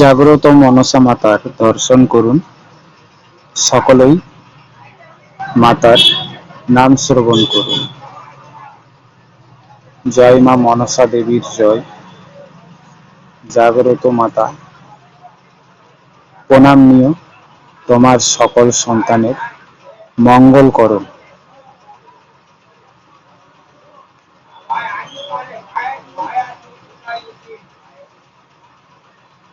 জাগ্রত মনসা মাতার দর্শন করুন। সকলেই মাতার নাম শ্রবণ করুন। জয় মা মনসা দেবীর জয়। জাগ্রত মাতা, প্রণাম নিও। তোমার সকল সন্তানের মঙ্গল করুন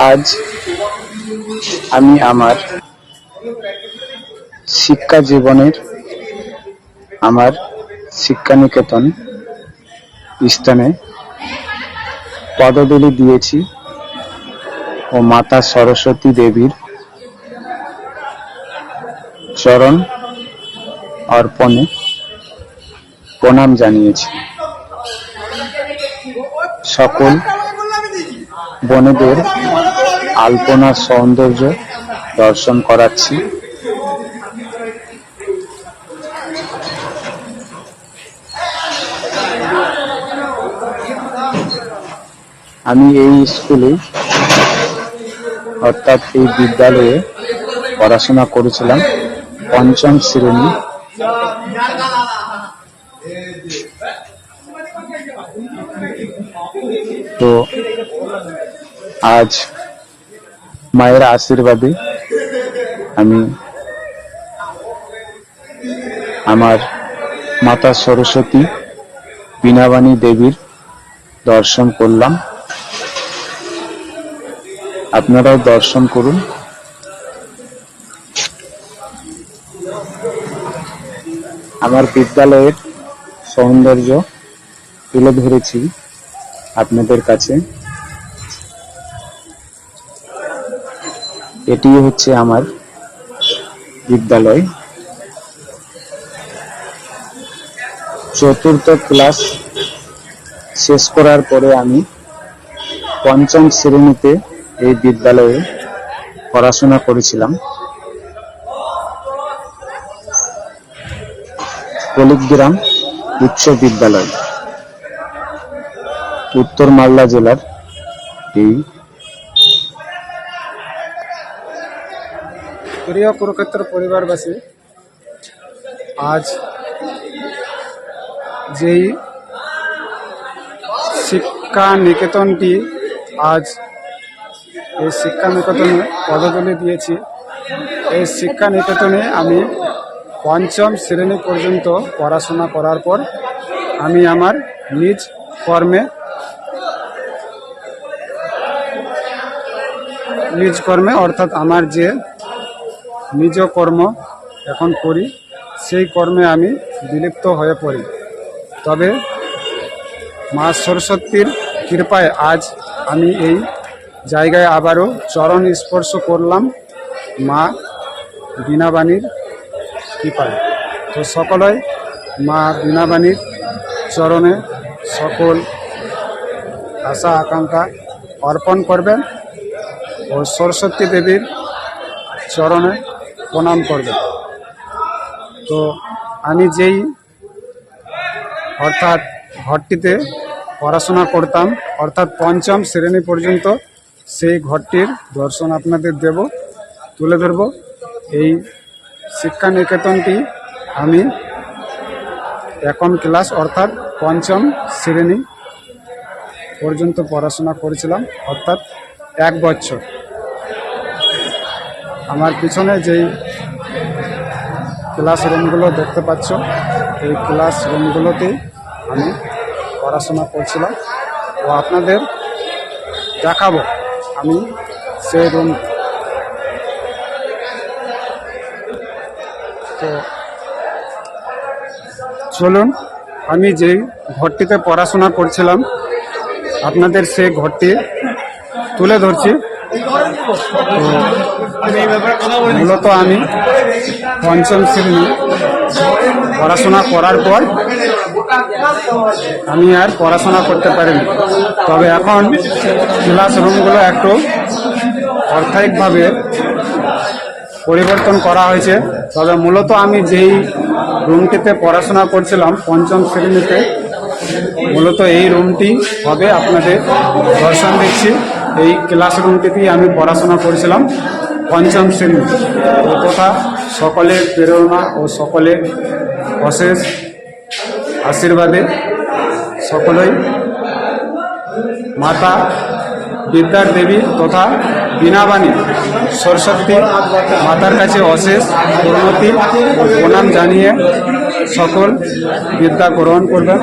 আজ আমি আমার শিক্ষা জীবনের আমার শিক্ষানিকেতন স্থানে পদধূলি দিয়েছি ও মাতা সরস্বতী দেবীর চরণ অর্পণে প্রণাম জানিয়েছি। সকল বনেদের আলপনা সৌন্দর্য দর্শন করাচ্ছি। আমি এই স্কুলে, অর্থাৎ এই বিদ্যালয়ে পড়াশোনা করেছিলাম পঞ্চম শ্রেণি। তো আজ মায়ের আশীর্বাদে আমি আমার মাতা সরস্বতী বীণাবাণী দেবীর দর্শন করলাম। আপনারাও দর্শন করুন। আমার বিদ্যালয়ের সৌন্দর্য তুলে ধরেছি আপনাদের কাছে। এটি হচ্ছে আমার বিদ্যালয়। চতুর্থ ক্লাস শেষ করার পরে আমি পঞ্চম শ্রেণীতে এই বিদ্যালয়ে পড়াশোনা করেছিলাম। পলিগ্রাম উচ্চ বিদ্যালয়, উত্তর মালদা জেলার এই প্রিয় কুরুক্ষেত্র পরিবারবাসী, আজ যেই শিক্ষা নিকেতনটি আজ এই শিক্ষা নিকেতনে পদগুলি দিয়েছি, এই শিক্ষা নিকেতনে আমি পঞ্চম শ্রেণি পর্যন্ত পড়াশোনা করার পর আমি আমার নিজ কর্মে নিজ কর্মে অর্থাৎ আমার যে নিজ কর্ম এখন করি, সেই কর্মে আমি বিলুপ্ত হয়ে পড়ি। তবে মা সরস্বতীর কৃপায় আজ আমি এই জায়গায় আবারও চরণ স্পর্শ করলাম মা বীণাবাণীর কৃপায়। তো সকলেই মা বীণাবাণীর চরণে সকল আশা, আকাঙ্ক্ষা অর্পণ করবেন ও সরস্বতী দেবীর চরণে প্রণাম করবেন তো আমি যেই অর্থাৎ ঘরটিতে পড়াশোনা করতাম, অর্থাৎ পঞ্চম শ্রেণি পর্যন্ত সেই ঘরটির দর্শন আপনাদের দেব, তুলে ধরব। এই শিক্ষা নিকেতনটি আমি একম ক্লাস, অর্থাৎ পঞ্চম শ্রেণি পর্যন্ত পড়াশোনা করেছিলাম, অর্থাৎ এক বছর। আমার পিছনে যেই ক্লাস রুমগুলো দেখতে পাচ্ছ, এই ক্লাস রুমগুলোতেই আমি পড়াশোনা করছিলাম। ও আপনাদের দেখাবো আমি সেই রুম তো চলুন, আমি যেই ঘরটিতে পড়াশোনা করছিলাম, আপনাদের সেই ঘরটি তুলে ধরছি। মূলত আমি পঞ্চম শ্রেণি পড়াশোনা করার পর আমি আর পড়াশোনা করতে পারিনি। তবে এখন ক্লাসরুমগুলো একটু অর্থায়িকভাবে পরিবর্তন করা হয়েছে। তবে মূলত আমি যেই রুমটিতে পড়াশোনা করছিলাম পঞ্চম শ্রেণীতে, মূলত এই রুমটি হবে আপনাদের দর্শন দিচ্ছি এই ক্লাসরুমটিতেই আমি পড়াশোনা করেছিলাম পঞ্চম শ্রেণি। তথা সকলের প্রেরণা ও সকলের অশেষ আশীর্বাদে সকলেই মাতা, বিদ্যার দেবী তথা বীণাবাণী, সরস্বতী মাতার কাছে অশেষ উন্নতি ও প্রণাম জানিয়ে সকল বিদ্যা গ্রহণ করবেন।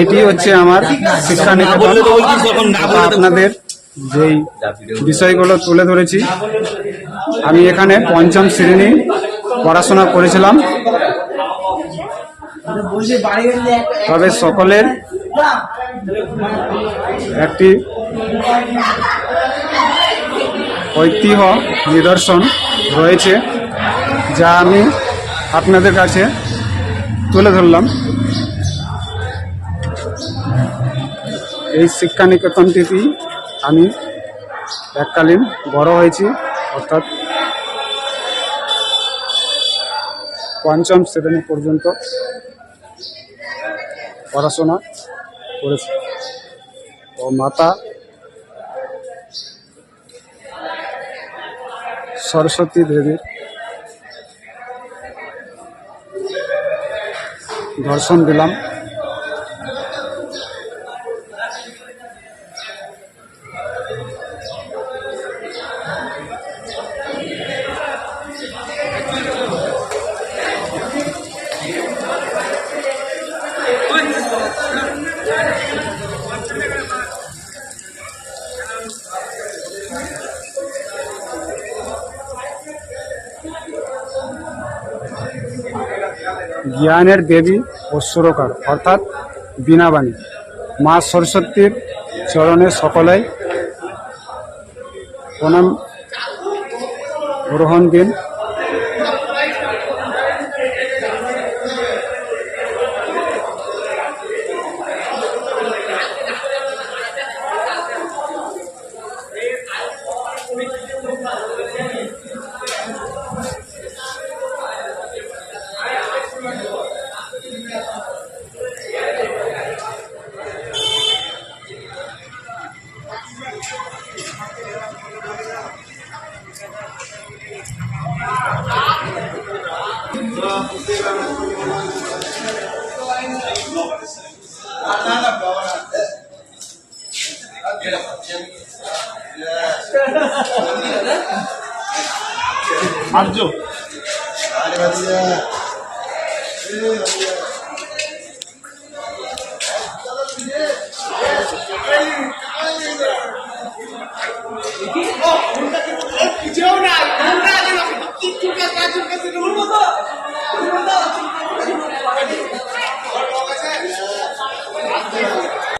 এটি হচ্ছে আমার শিক্ষা আপনাদের যেই বিষয়গুলো তুলে ধরেছি আমি এখানে পঞ্চম শ্রেণি পড়াশোনা করেছিলাম। তবে সকলের একটি ঐতিহ্য নিদর্শন রয়েছে যা আমি আপনাদের কাছে তুলে ধরলাম। এই শিক্ষা নিকেতনটিতেই আমি এককালীন বড় হয়েছি, অর্থাৎ পঞ্চম শ্রেণি পর্যন্ত পড়াশোনা করেছি। ও মাতা সরস্বতী দেবীর দর্শন দিলাম। জ্ঞানের দেবী ও সুরকার অর্থাৎ বীণাবাণী। মা সরস্বতীর চরণে সকলেই প্রণাম গ্রহণ দিন। 안주. 안녕하세요.